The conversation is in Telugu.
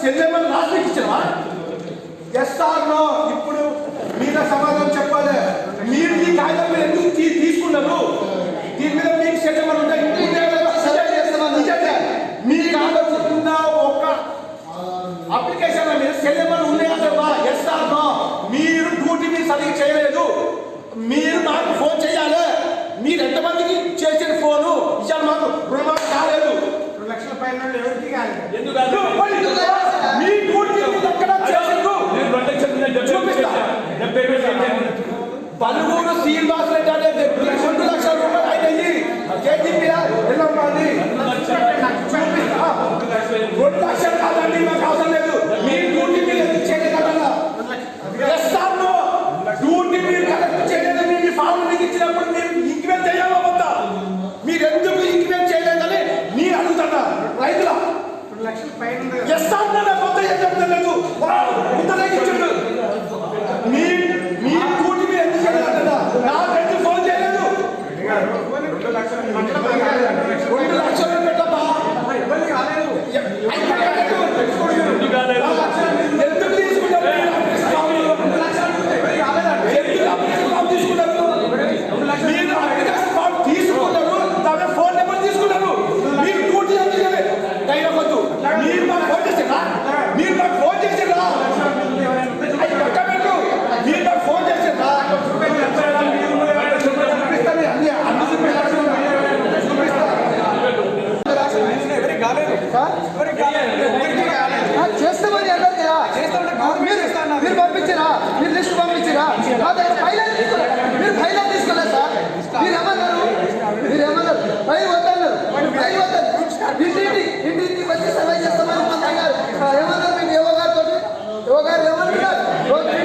చెల్లెమ్మని లాస్ట్ వీక్ ఇచ్చావా ఎస్ ఆర్ నో ఇప్పుడు మీద సమాధానం చెప్పాలి మీరు ఈ కాగితం ఎందుకు తీసుకున్నారు దీని మీద మీకు చెల్లెమ్మలు ఉంటాయి మీ కాగితం ఒక అప్లికేషన్ అనేది చెల్లెమ్మలు ఉన్నాయి Hindu ఎస్ అన్న పోతే ఏం చెప్తలేదు 원.